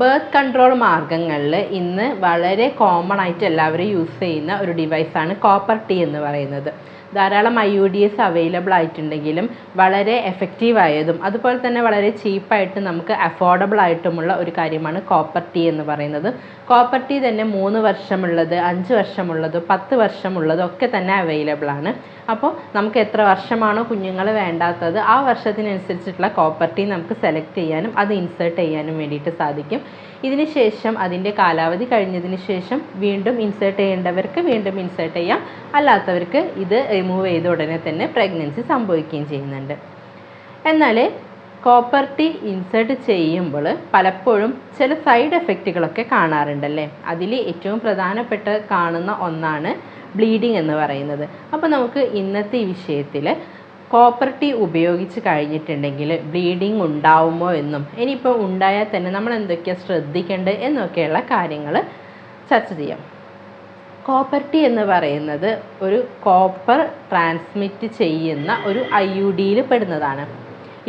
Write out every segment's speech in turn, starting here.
Birth control മാർഗങ്ങളിൽ ഇന്ന് വളരെ common ആയിട്ട് എല്ലാവരും യൂസ് ചെയ്യുന്ന ഒരു ഡിവൈസാണ് കോപ്പർ ടി എന്ന് പറയുന്നത്. ധാരാളം I U D S available ആയിട്ടുണ്ടെങ്കിലും വളരെ എഫക്റ്റീവ് ആയതും അതുപോലെ തന്നെ വളരെ ചീപ്പായിട്ട് നമുക്ക് അഫോർഡബിൾ ആയിട്ടുമുള്ള ഒരു കാര്യമാണ് കോപ്പർ ടീ എന്ന് പറയുന്നത്. കോപ്പർ ടീ തന്നെ മൂന്ന് വർഷമുള്ളത് അഞ്ച് വർഷമുള്ളത് പത്ത് വർഷമുള്ളതും ഒക്കെ തന്നെ അവൈലബിൾ ആണ്. അപ്പോൾ നമുക്ക് എത്ര വർഷമാണോ കുഞ്ഞുങ്ങൾ വേണ്ടാത്തത് ആ വർഷത്തിനനുസരിച്ചിട്ടുള്ള കോപ്പർ ടീ നമുക്ക് സെലക്ട് ചെയ്യാനും അത് ഇൻസേർട്ട് ചെയ്യാനും വേണ്ടിയിട്ട് സാധിക്കും. ഇതിന് ശേഷം അതിന്റെ കാലാവധി കഴിഞ്ഞതിന് ശേഷം വീണ്ടും ഇൻസേർട്ട് ചെയ്യേണ്ടവർക്ക് വീണ്ടും ഇൻസേർട്ട് ചെയ്യാം. അല്ലാത്തവർക്ക് ഇത് റിമൂവ് ചെയ്ത ഉടനെ തന്നെ പ്രഗ്നൻസി സംഭവിക്കുകയും ചെയ്യുന്നുണ്ട്. എന്നാൽ കോപ്പർ ടി ഇൻസേർട്ട് ചെയ്യുമ്പോൾ പലപ്പോഴും ചില സൈഡ് എഫക്റ്റുകളൊക്കെ കാണാറുണ്ടല്ലേ? അതിൽ ഏറ്റവും പ്രധാനപ്പെട്ട കാണുന്ന ഒന്നാണ് ബ്ലീഡിങ് എന്ന് പറയുന്നത്. അപ്പോൾ നമുക്ക് ഇന്നത്തെ ഈ വിഷയത്തിൽ കോപ്പർ ടി ഉപയോഗിച്ച് കഴിഞ്ഞിട്ടുണ്ടെങ്കിൽ ബ്ലീഡിങ് ഉണ്ടാവുമോ എന്നും ഇനിയിപ്പോൾ ഉണ്ടായാൽ തന്നെ നമ്മൾ എന്തൊക്കെയാണ് ശ്രദ്ധിക്കേണ്ടത് എന്നൊക്കെയുള്ള കാര്യങ്ങൾ ചർച്ച ചെയ്യാം. കോപ്പർ ടീ എന്ന് പറയുന്നത് ഒരു കോപ്പർ ട്രാൻസ്മിറ്റ് ചെയ്യുന്ന ഒരു ഐ യു ഡിയിൽ പെടുന്നതാണ്.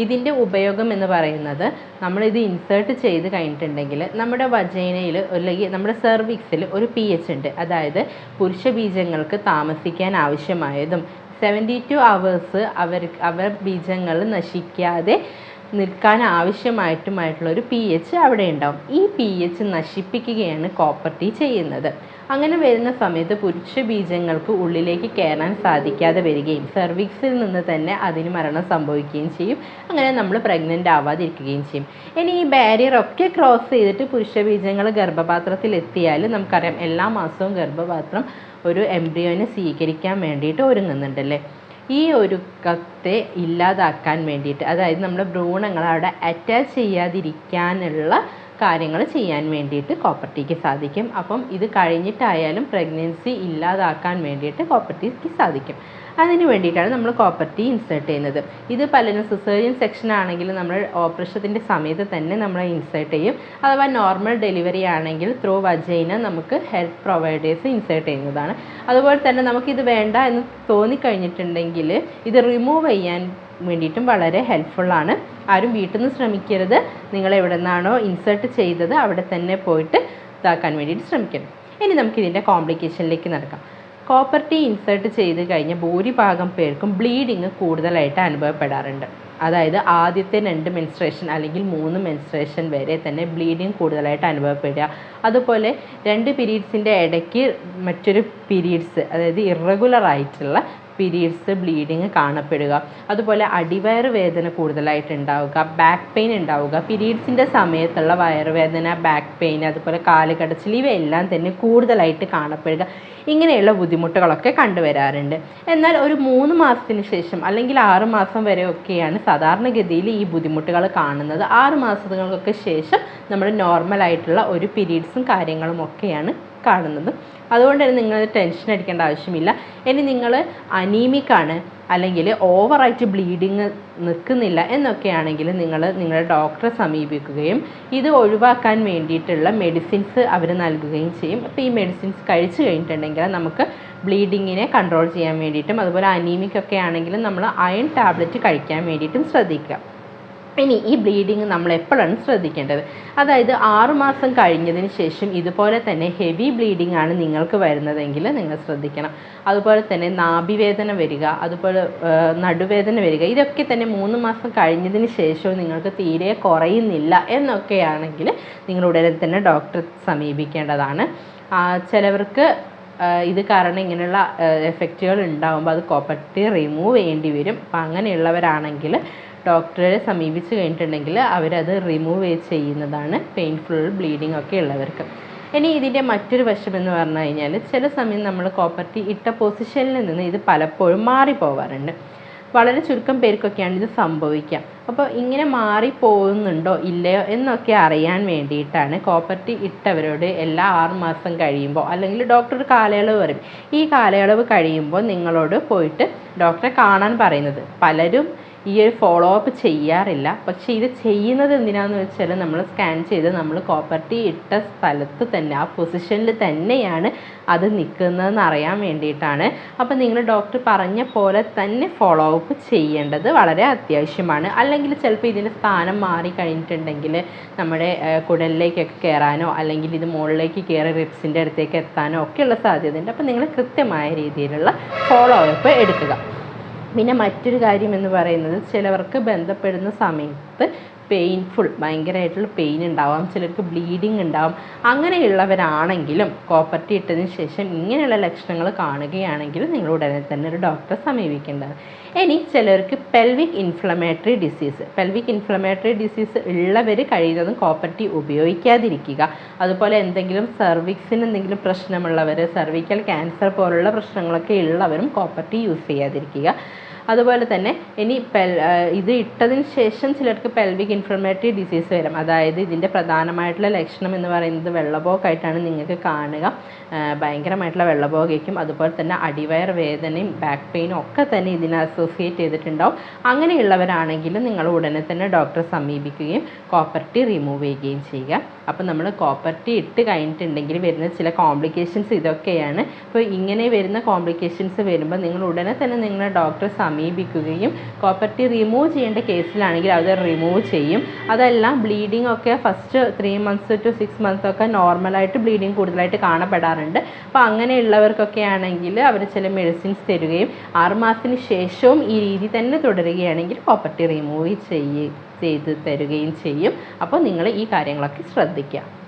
ഇതിന്റെ ഉപയോഗം എന്ന് പറയുന്നത് നമ്മളിത് ഇൻസേർട്ട് ചെയ്ത് കഴിഞ്ഞിട്ടുണ്ടെങ്കിൽ നമ്മുടെ വജൈനയിൽ അല്ലെങ്കിൽ നമ്മുടെ സെർവിക്സിൽ ഒരു പി എച്ച് ഉണ്ട്. അതായത് പുരുഷ ബീജങ്ങൾക്ക് താമസിക്കാൻ ആവശ്യമായതും സെവന്റി ടു അവേഴ്സ് അവർ അവർ ബീജങ്ങൾ നശിക്കാതെ നിൽക്കാൻ ആവശ്യമായിട്ടുമായിട്ടുള്ള ഒരു പി എച്ച് അവിടെ ഉണ്ടാവും. ഈ പി എച്ച് നശിപ്പിക്കുകയാണ് കോപ്പർ ടീ ചെയ്യുന്നത്. അങ്ങനെ വരുന്ന സമയത്ത് പുരുഷ ബീജങ്ങൾക്ക് ഉള്ളിലേക്ക് കയറാൻ സാധിക്കാതെ വരികയും സെർവിക്സിൽ നിന്ന് തന്നെ അതിന് മരണം സംഭവിക്കുകയും ചെയ്യും. അങ്ങനെ നമ്മൾ പ്രഗ്നന്റ് ആവാതിരിക്കുകയും ചെയ്യും. ഇനി ഈ ബാരിയർ ഒക്കെ ക്രോസ് ചെയ്തിട്ട് പുരുഷ ബീജങ്ങൾ ഗർഭപാത്രത്തിൽ എത്തിയാൽ നമുക്കറിയാം എല്ലാ മാസവും ഗർഭപാത്രം ഒരു എംബ്രിയോനെ സ്വീകരിക്കാൻ വേണ്ടിയിട്ട് ഒരുങ്ങുന്നുണ്ടല്ലേ? ഈ ഒരുക്കത്തെ ഇല്ലാതാക്കാൻ വേണ്ടിയിട്ട് അതായത് നമ്മുടെ ഭ്രൂണങ്ങൾ അവിടെ അറ്റാച്ച് ചെയ്യാതിരിക്കാനുള്ള കാര്യങ്ങൾ ചെയ്യാൻ വേണ്ടിയിട്ട് കോപ്പർട്ടിക്ക് സാധിക്കും. അപ്പം ഇത് കഴിഞ്ഞിട്ടായാലും പ്രഗ്നൻസി ഇല്ലാതാക്കാൻ വേണ്ടിയിട്ട് കോപ്പർട്ടിക്ക് സാധിക്കും. അതിന് വേണ്ടിയിട്ടാണ് നമ്മൾ കോപ്പർട്ടി ഇൻസേർട്ട് ചെയ്യുന്നത്. ഇത് പലരും സിസേറിയൻ സെക്ഷൻ ആണെങ്കിൽ നമ്മൾ ഓപ്പറേഷത്തിന്റെ സമയത്ത് തന്നെ നമ്മൾ ഇൻസേർട്ട് ചെയ്യും. അഥവാ നോർമൽ ഡെലിവറി ആണെങ്കിൽ ത്രൂ വജൈന നമുക്ക് ഹെൽത്ത് പ്രൊവൈഡേഴ്സ് ഇൻസേർട്ട് ചെയ്യുന്നതാണ്. അതുപോലെ തന്നെ നമുക്കിത് വേണ്ട എന്ന് തോന്നിക്കഴിഞ്ഞിട്ടുണ്ടെങ്കിൽ ഇത് റിമൂവ് ചെയ്യാൻ വേണ്ടിയിട്ടും വളരെ ഹെൽപ്ഫുള്ളാണ് ആരും വീട്ടിൽ നിന്ന് ശ്രമിക്കരുത്. നിങ്ങൾ എവിടെ നിന്നാണോ ഇൻസേർട്ട് ചെയ്തത് അവിടെ തന്നെ പോയിട്ട് ഇതാക്കാൻ വേണ്ടിയിട്ട് ശ്രമിക്കണം. ഇനി നമുക്ക് ഇതിന്റെ കോംപ്ലിക്കേഷനിലേക്ക് നടക്കാം. കോപ്പർട്ടി ഇൻസേർട്ട് ചെയ്ത് കഴിഞ്ഞ ഭൂരിഭാഗം പേർക്കും ബ്ലീഡിങ് കൂടുതലായിട്ട് അനുഭവപ്പെടാറുണ്ട്. അതായത് ആദ്യത്തെ രണ്ട് മെൻസ്ട്രേഷൻ അല്ലെങ്കിൽ മൂന്ന് മെൻസ്ട്രേഷൻ വരെ തന്നെ ബ്ലീഡിങ് കൂടുതലായിട്ട് അനുഭവപ്പെടുക. അതുപോലെ രണ്ട് പീരീഡ്സിന്റെ ഇടയ്ക്ക് മറ്റൊരു പീരീഡ്സ് അതായത് ഇറഗുലർ ആയിട്ടുള്ള പീരീഡ്സ് ബ്ലീഡിങ് കാണപ്പെടുക. അതുപോലെ അടിവയറ് വേദന കൂടുതലായിട്ട് ഉണ്ടാവുക ബാക്ക് പെയിൻ ഉണ്ടാവുക പീരീഡ്സിന്റെ സമയത്തുള്ള വയറുവേദന ബാക്ക് പെയിൻ അതുപോലെ കാലുകടച്ചിൽ ഇവയെല്ലാം തന്നെ കൂടുതലായിട്ട് കാണപ്പെടുക. ഇങ്ങനെയുള്ള ബുദ്ധിമുട്ടുകളൊക്കെ കണ്ടുവരാറുണ്ട്. എന്നാൽ ഒരു മൂന്ന് മാസത്തിന് ശേഷം അല്ലെങ്കിൽ ആറ് മാസം വരെ ഒക്കെയാണ് സാധാരണഗതിയിൽ ഈ ബുദ്ധിമുട്ടുകൾ കാണുന്നത് ആറ് മാസങ്ങൾക്കൊക്കെ ശേഷം നമ്മൾ നോർമലായിട്ടുള്ള ഒരു പീരീഡ്സും കാര്യങ്ങളും ഒക്കെയാണ് കാണുന്നത്. അതുകൊണ്ട് തന്നെ നിങ്ങൾ ടെൻഷൻ അടിക്കേണ്ട ആവശ്യമില്ല. ഇനി നിങ്ങൾ അനീമിക്കാണ് അല്ലെങ്കിൽ ഓവറായിട്ട് ബ്ലീഡിങ് നിൽക്കുന്നില്ല എന്നൊക്കെയാണെങ്കിൽ നിങ്ങൾ നിങ്ങളുടെ ഡോക്ടറെ സമീപിക്കുകയും ഇത് ഒഴിവാക്കാൻ വേണ്ടിയിട്ടുള്ള മെഡിസിൻസ് അവർ നൽകുകയും ചെയ്യും. അപ്പോൾ ഈ മെഡിസിൻസ് കഴിച്ചു കഴിഞ്ഞിട്ടുണ്ടെങ്കിൽ നമുക്ക് ബ്ലീഡിങ്ങിനെ കൺട്രോൾ ചെയ്യാൻ വേണ്ടിയിട്ടും അതുപോലെ അനീമിക്കൊക്കെ ആണെങ്കിലും നമ്മൾ അയൺ ടാബ്ലറ്റ് കഴിക്കാൻ വേണ്ടിയിട്ടും ശ്രദ്ധിക്കുക. ഇനി ഈ ബ്ലീഡിങ് നമ്മൾ എപ്പോഴാണ് ശ്രദ്ധിക്കേണ്ടത്? അതായത് ആറുമാസം കഴിഞ്ഞതിന് ശേഷം ഇതുപോലെ തന്നെ ഹെവി ബ്ലീഡിംഗ് ആണ് നിങ്ങൾക്ക് വരുന്നതെങ്കിൽ നിങ്ങൾ ശ്രദ്ധിക്കണം. അതുപോലെ തന്നെ നാഭിവേദന വരിക അതുപോലെ നടുവേദന വരിക ഇതൊക്കെ തന്നെ മൂന്ന് മാസം കഴിഞ്ഞതിന് ശേഷവും നിങ്ങൾക്ക് തീരെ കുറയുന്നില്ല എന്നൊക്കെയാണെങ്കിൽ നിങ്ങൾ ഉടനെ തന്നെ ഡോക്ടറെ സമീപിക്കേണ്ടതാണ്. ചിലവർക്ക് ഇത് കാരണം ഇങ്ങനെയുള്ള എഫക്റ്റുകൾ ഉണ്ടാകുമ്പോൾ അത് കോപ്പർട്ടി റിമൂവ് ചെയ്യേണ്ടി വരും. അപ്പം അങ്ങനെയുള്ളവരാണെങ്കിൽ ഡോക്ടറെ സമീപിച്ച് കഴിഞ്ഞിട്ടുണ്ടെങ്കിൽ അവരത് റിമൂവ് ചെയ്യുന്നതാണ് പെയിൻഫുൾ ബ്ലീഡിംഗ് ഒക്കെ ഉള്ളവർക്ക്. ഇനി ഇതിന്റെ മറ്റൊരു വശം എന്ന് പറഞ്ഞു കഴിഞ്ഞാൽ ചില സമയം നമ്മൾ കോപ്പർട്ടി ഇട്ട പൊസിഷനിൽ നിന്ന് ഇത് പലപ്പോഴും മാറിപ്പോവാറുണ്ട്. വളരെ ചുരുക്കം പേർക്കൊക്കെയാണ് ഇത് സംഭവിക്കുക. അപ്പോൾ ഇങ്ങനെ മാറിപ്പോകുന്നുണ്ടോ ഇല്ലയോ എന്നൊക്കെ അറിയാൻ വേണ്ടിയിട്ടാണ് കോപ്പർട്ടി ഇട്ടവരോട് എല്ലാ ആറ് മാസം കഴിയുമ്പോൾ അല്ലെങ്കിൽ ഡോക്ടർ ഒരു കാലയളവ് പറയും. ഈ കാലയളവ് കഴിയുമ്പോൾ നിങ്ങളോട് പോയിട്ട് ഡോക്ടറെ കാണാൻ പറയുന്നത്. പലരും ഈ ഒരു ഫോളോ അപ്പ് ചെയ്യാറില്ല. പക്ഷേ ഇത് ചെയ്യുന്നത് എന്തിനാന്ന് വെച്ചാൽ നമ്മൾ സ്കാൻ ചെയ്ത് നമ്മൾ കോപ്പർട്ടി ഇട്ട സ്ഥലത്ത് തന്നെ ആ പൊസിഷനിൽ തന്നെയാണ് അത് നിൽക്കുന്നതെന്ന് അറിയാൻ വേണ്ടിയിട്ടാണ്. അപ്പോൾ നിങ്ങൾ ഡോക്ടർ പറഞ്ഞ പോലെ തന്നെ ഫോളോ അപ്പ് ചെയ്യേണ്ടത് വളരെ അത്യാവശ്യമാണ്. അല്ലെങ്കിൽ ചിലപ്പോൾ ഇതിന്റെ സ്ഥാനം മാറി കഴിഞ്ഞിട്ടുണ്ടെങ്കിൽ നമ്മുടെ കുടലിലേക്കൊക്കെ കയറാനോ അല്ലെങ്കിൽ ഇത് മുകളിലേക്ക് കയറി റിപ്സിന്റെ അടുത്തേക്ക് എത്താനോ ഒക്കെയുള്ള സാധ്യതയുണ്ട്. അപ്പോൾ നിങ്ങൾ കൃത്യമായ രീതിയിലുള്ള ഫോളോ അപ്പ് എടുക്കുക. പിന്നെ മറ്റൊരു കാര്യം എന്ന് പറയുന്നത് ചിലവർക്ക് ബന്ധപ്പെടുന്ന സമയത്ത് പെയിൻഫുൾ ഭയങ്കരമായിട്ടുള്ള പെയിൻ ഉണ്ടാവാം ചിലർക്ക് ബ്ലീഡിങ് ഉണ്ടാവും. അങ്ങനെയുള്ളവരാണെങ്കിലും കോപ്പർട്ടി ഇട്ടതിന് ശേഷം ഇങ്ങനെയുള്ള ലക്ഷണങ്ങൾ കാണുകയാണെങ്കിൽ നിങ്ങൾ ഉടനെ തന്നെ ഒരു ഡോക്ടറെ സമീപിക്കേണ്ടത് ഇനി ചിലർക്ക് pelvic inflammatory disease pelvic inflammatory disease ഉള്ളവർ കഴിയുന്നതും കോപ്പർട്ടി ഉപയോഗിക്കാതിരിക്കുക. അതുപോലെ എന്തെങ്കിലും സെർവിക്സിന് എന്തെങ്കിലും പ്രശ്നമുള്ളവർ സർവിക്കൽ ക്യാൻസർ പോലുള്ള പ്രശ്നങ്ങളൊക്കെ ഉള്ളവരും കോപ്പർട്ടി യൂസ് ചെയ്യാതിരിക്കുക. അതുപോലെ തന്നെ ഇനി പെൽ ഇത് ഇട്ടതിന് ശേഷം ചിലർക്ക് പെൽവിക് ഇൻഫ്ലമേറ്ററി ഡിസീസ് വരും. അതായത് ഇതിന്റെ പ്രധാനമായിട്ടുള്ള ലക്ഷണം എന്ന് പറയുന്നത് വെള്ളപോക്കായിട്ടാണ് നിങ്ങൾക്ക് കാണുക. ഭയങ്കരമായിട്ടുള്ള വെള്ളപോകയ്ക്കും അതുപോലെ തന്നെ അടിവയർ വേദനയും ബാക്ക് പെയിനും ഒക്കെ തന്നെ ഇതിനെ അസോസിയേറ്റ് ചെയ്തിട്ടുണ്ടാവും. അങ്ങനെയുള്ളവരാണെങ്കിൽ നിങ്ങൾ ഉടനെ തന്നെ ഡോക്ടറെ സമീപിക്കുകയും കോപ്പർട്ടി റിമൂവ് ചെയ്യുകയും ചെയ്യുക. അപ്പോൾ നമ്മൾ കോപ്പർട്ടി ഇട്ട് കഴിഞ്ഞിട്ടുണ്ടെങ്കിൽ വരുന്ന ചില കോംപ്ലിക്കേഷൻസ് ഇതൊക്കെയാണ്. അപ്പോൾ ഇങ്ങനെ വരുന്ന കോംപ്ലിക്കേഷൻസ് വരുമ്പോൾ നിങ്ങൾ ഉടനെ തന്നെ നിങ്ങളെ ഡോക്ടറെ സമീപിക്കുകയും കോപ്പർട്ടി റിമൂവ് ചെയ്യേണ്ട കേസിലാണെങ്കിൽ അത് റിമൂവ് ചെയ്യും. അതല്ല ബ്ലീഡിംഗ് ഒക്കെ first three months to six months ഒക്കെ നോർമലായിട്ട് ബ്ലീഡിങ് കൂടുതലായിട്ട് കാണപ്പെടാറുണ്ട്. അപ്പോൾ അങ്ങനെയുള്ളവർക്കൊക്കെ ആണെങ്കിൽ അവർ ചില മെഡിസിൻസ് തരുകയും ആറുമാസത്തിന് ശേഷവും ഈ രീതി തന്നെ തുടരുകയാണെങ്കിൽ കോപ്പർട്ടി റിമൂവ് ചെയ്യ ചെയ്ത് തരുകയും ചെയ്യും. അപ്പോൾ നിങ്ങൾ ഈ കാര്യങ്ങളൊക്കെ ശ്രദ്ധിക്കുക.